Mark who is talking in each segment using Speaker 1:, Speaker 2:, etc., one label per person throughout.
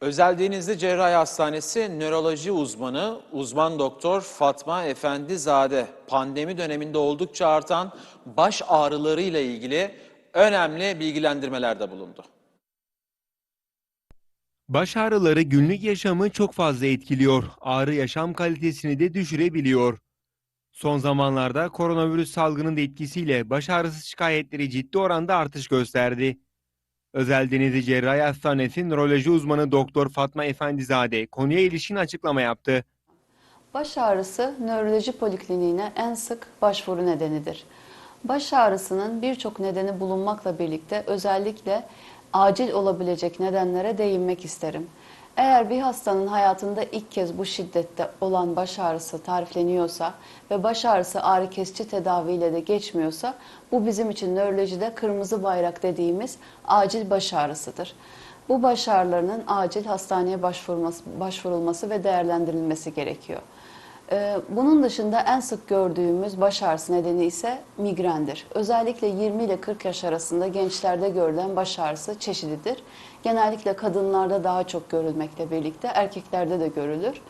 Speaker 1: Özel Denizli Cerrahi Hastanesi nöroloji uzmanı uzman doktor Fatma Efendizade pandemi döneminde oldukça artan baş ağrıları ile ilgili önemli bilgilendirmelerde bulundu.
Speaker 2: Baş ağrıları günlük yaşamı çok fazla etkiliyor. Ağrı yaşam kalitesini de düşürebiliyor. Son zamanlarda koronavirüs salgının etkisiyle baş ağrısı şikayetleri ciddi oranda artış gösterdi. Özel Denizli Cerrahi Hastanesi nöroloji uzmanı Doktor Fatma Efendizade konuya ilişkin açıklama yaptı.
Speaker 3: Baş ağrısı nöroloji polikliniğine en sık başvuru nedenidir. Baş ağrısının birçok nedeni bulunmakla birlikte özellikle acil olabilecek nedenlere değinmek isterim. Eğer bir hastanın hayatında ilk kez bu şiddette olan baş ağrısı tarifleniyorsa ve baş ağrısı ağrı kesici tedaviyle de geçmiyorsa bu bizim için nörolojide kırmızı bayrak dediğimiz acil baş ağrısıdır. Bu baş ağrılarının acil hastaneye başvurulması, ve değerlendirilmesi gerekiyor. Ee, Bunun dışında en sık gördüğümüz baş ağrısı nedeni ise migrendir. Özellikle 20 ile 40 yaş arasında gençlerde görülen baş ağrısı çeşididir. Genellikle kadınlarda daha çok görülmekle birlikte erkeklerde de görülür.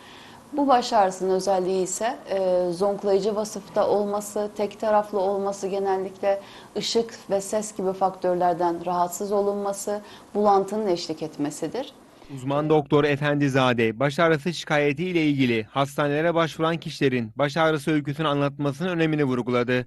Speaker 3: Bu baş ağrısının özelliği ise e, zonklayıcı vasıfta olması, tek taraflı olması genellikle ışık ve ses gibi faktörlerden rahatsız olunması, bulantının eşlik etmesidir.
Speaker 2: Uzman Doktor Efendizade baş ağrısı şikayeti ile ilgili hastanelere başvuran kişilerin baş ağrısı öyküsünü anlatmasının önemini vurguladı.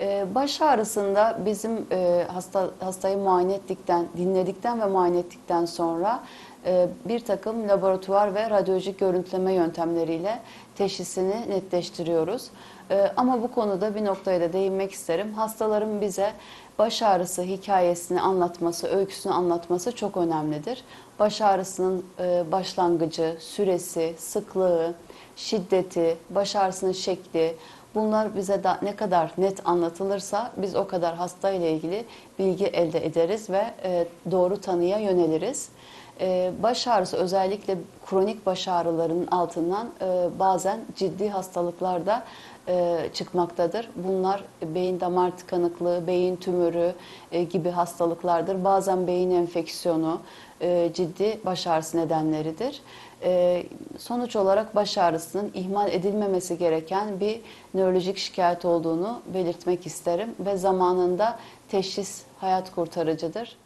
Speaker 3: Ee, Baş ağrısında bizim e, hasta hastayı muayene ettikten, dinledikten ve muayene ettikten sonra e, bir takım laboratuvar ve radyolojik görüntüleme yöntemleriyle teşhisini netleştiriyoruz. E, Ama bu konuda bir noktaya da değinmek isterim. Hastaların bize baş ağrısı hikayesini anlatması, öyküsünü anlatması çok önemlidir. Baş ağrısının başlangıcı, süresi, sıklığı, şiddeti, baş ağrısının şekli, Bunlar bize da ne kadar net anlatılırsa biz o kadar hasta ile ilgili bilgi elde ederiz ve e, doğru tanıya yöneliriz. E, baş ağrısı özellikle kronik baş ağrılarının altından e, bazen ciddi hastalıklar da e, çıkmaktadır. Bunlar beyin damar tıkanıklığı, beyin tümörü e, gibi hastalıklardır. Bazen beyin enfeksiyonu, e, ciddi baş ağrısı nedenleridir. E, sonuç olarak baş ağrısının ihmal edilmemesi gereken bir nörolojik şikayet olduğunu belirtmek isterim ve zamanında teşhis hayat kurtarıcıdır.